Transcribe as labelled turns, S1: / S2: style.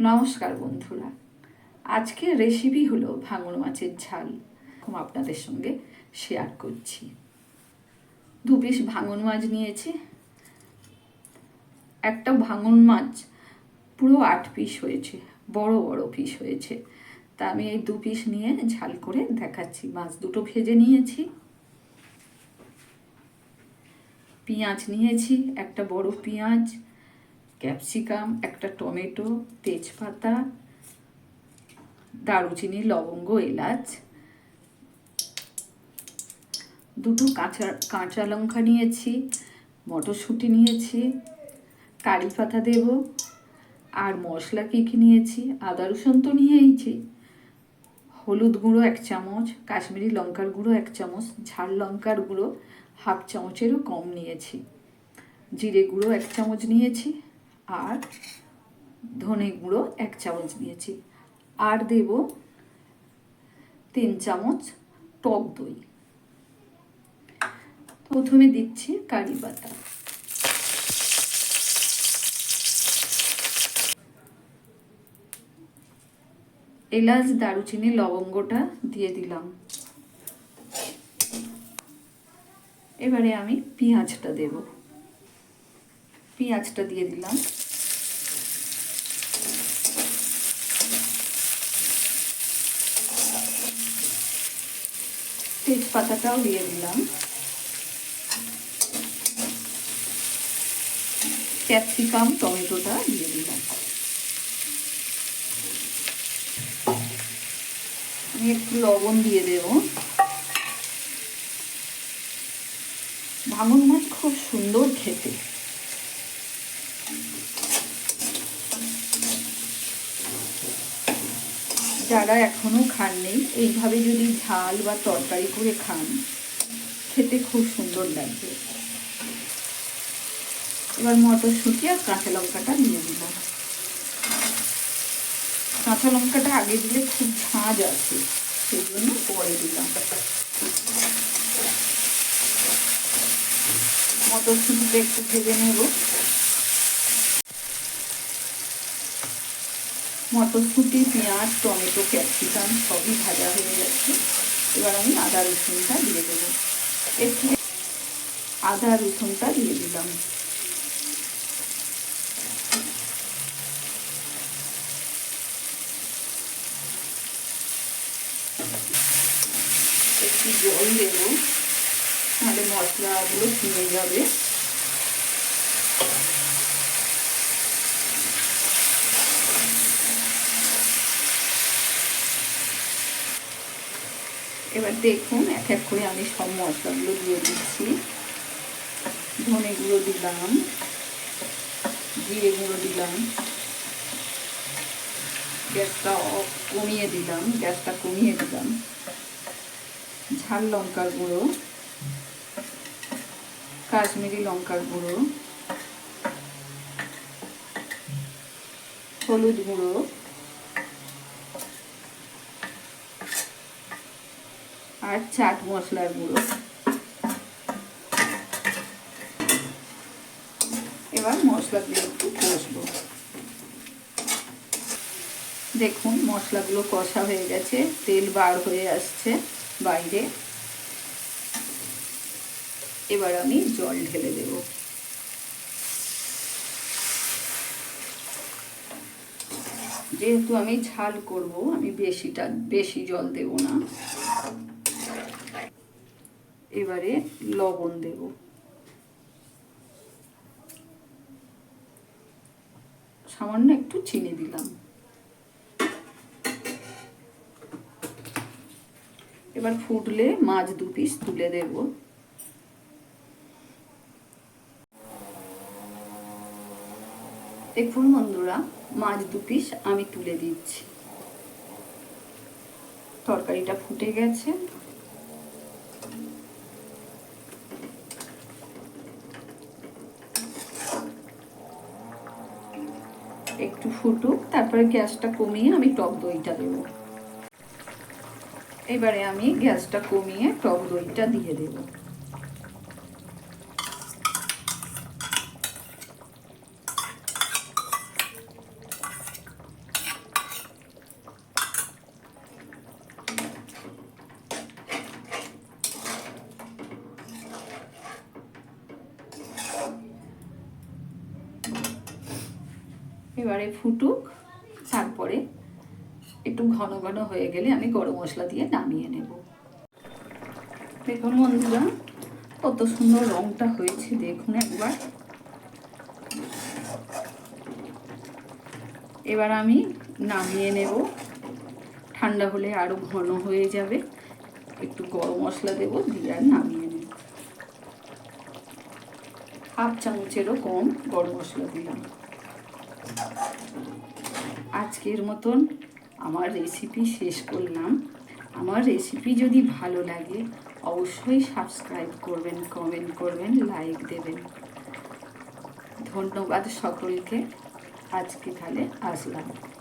S1: নমস্কার বন্ধুরা। আজকের রেসিপি হলো ভাঙন মাছের ঝাল। আপনাদের সঙ্গে শেয়ার করছি। দু পিস ভাঙন মাছ নিয়েছি। একটা ভাঙন মাছ পুরো আট পিস হয়েছে, বড় বড় পিস হয়েছে। তা আমি এই দু পিস নিয়ে ঝাল করে দেখাচ্ছি। মাছ দুটো ভেজে নিয়েছি। পেঁয়াজ নিয়েছি, একটা বড় পেঁয়াজ। ক্যাপসিকাম, একটা টমেটো, তেজপাতা, দারুচিনি, লবঙ্গ, এলাচ। দুটো কাঁচা কাঁচা লঙ্কা নিয়েছি, মটরশুঁটি নিয়েছি, কারি পাতা দেব, আর মশলা কী কী নিয়েছি? আদা, রসুন তো নিয়েইছি। হলুদ গুঁড়ো এক চামচ, কাশ্মীরি লঙ্কার গুঁড়ো এক চামচ, ঝাল লঙ্কার গুঁড়ো হাফ চামচেরও কম নিয়েছি। জিরে গুঁড়ো এক চামচ নিয়েছি আর ধনে গুঁড়ো এক চামচ দিয়েছি। আর দেব তিন চামচ টক দই। প্রথমে দিচ্ছি কারি পাতা। এলাচ, দারুচিনি, লবঙ্গটা দিয়ে দিলাম। এবারে আমি পেঁয়াজটা দেব। পেঁয়াজটা দিয়ে দিলাম। তেজপাতাটাও দিয়ে দিলাম। ক্যাপসিকাম, টমেটোটা দিয়ে দিলাম। আমি একটু লবণ দিয়ে দেব। ভাঙন মাছ খুব সুন্দর খেতে। যারা এখনও খাননি এইভাবে যদি ঝাল বা তরকারি করে খান, খেতে খুব সুন্দর লাগবে। এবার মটরশুঁটি আর কাঁচা লঙ্কাটা দিয়ে দিলাম কাঁচা লঙ্কাটা আগে দিলে খুব ঝাঁজ আছে, সেই জন্য পরে দিলাম। মটরশুঁটিটা একটু ভেজে নেব। মটরশুঁটি, পেঁয়াজ, টমেটো, ক্যাপসিকাম সবই ভাজা হয়ে যাচ্ছে এবার আমি আদা রসুনটা দিয়ে দেবো। একটু আদা রসুনটা দিয়ে দিলাম। একটু জল দেবো। তাহলে মশলাগুলো কিনে যাবে। এবার দেখুন এক এক করে আমি সব মশলাগুলো দিয়ে দিচ্ছি। ধনে গুঁড়ো দিলাম, জিরে গুঁড়ো দিলাম, গ্যাসটা কমিয়ে দিলাম, গ্যাসটা কমিয়ে দিলাম। ঝাল লঙ্কার গুঁড়ো, কাশ্মীরি লঙ্কার গুঁড়ো, হলুদ গুঁড়ো আর চাট মশলার গুঁড়ো। এবার মশলাগুলো একটু কষবো। দেখুন, মশলাগুলো কষা হয়ে গেছে, তেল বার হয়ে আসছে বাইরে। এবার আমি জল ঢেলে দেব। যেহেতু আমি ঝাল করব, আমি বেশিটা, বেশি জল দেব না। এবারে লবণ দেব। সামান্য একটু চিনি দিলাম। এবার ফুটলে মাছ দু পিস তুলে দেব। দেখুন বন্ধুরা, মাছ দু পিস আমি তুলে দিচ্ছি। তরকারিটা ফুটে গেছে। একটু ফুটুক, তারপরে গ্যাসটা কমিয়ে আমি টক দইটা দেব। এবারে আমি গ্যাসটা কমিয়ে টক দইটা দিয়ে দেব। এবারে ফুটুক, তারপরে একটু ঘন ঘন হয়ে গেলে আমি গরম মশলা দিয়ে নামিয়ে নেব। দেখুন বন্ধুরা, কত সুন্দর রংটা হয়েছে, দেখুন একবার। এবার আমি নামিয়ে নেব। ঠান্ডা হলে আরও ঘন হয়ে যাবে। একটু গরম মশলা দেবো, দিয়ে আর নামিয়ে নেব। হাফ চামচেরও কম গরম মশলা দিলাম। আজকের মতন আমার রেসিপি শেষ করলাম। আমার রেসিপি যদি ভালো লাগে, অবশ্যই সাবস্ক্রাইব করবেন কমেন্ট করবেন লাইক দেবেন। ধন্যবাদ সকলকে। আজকে তাহলে আসলাম।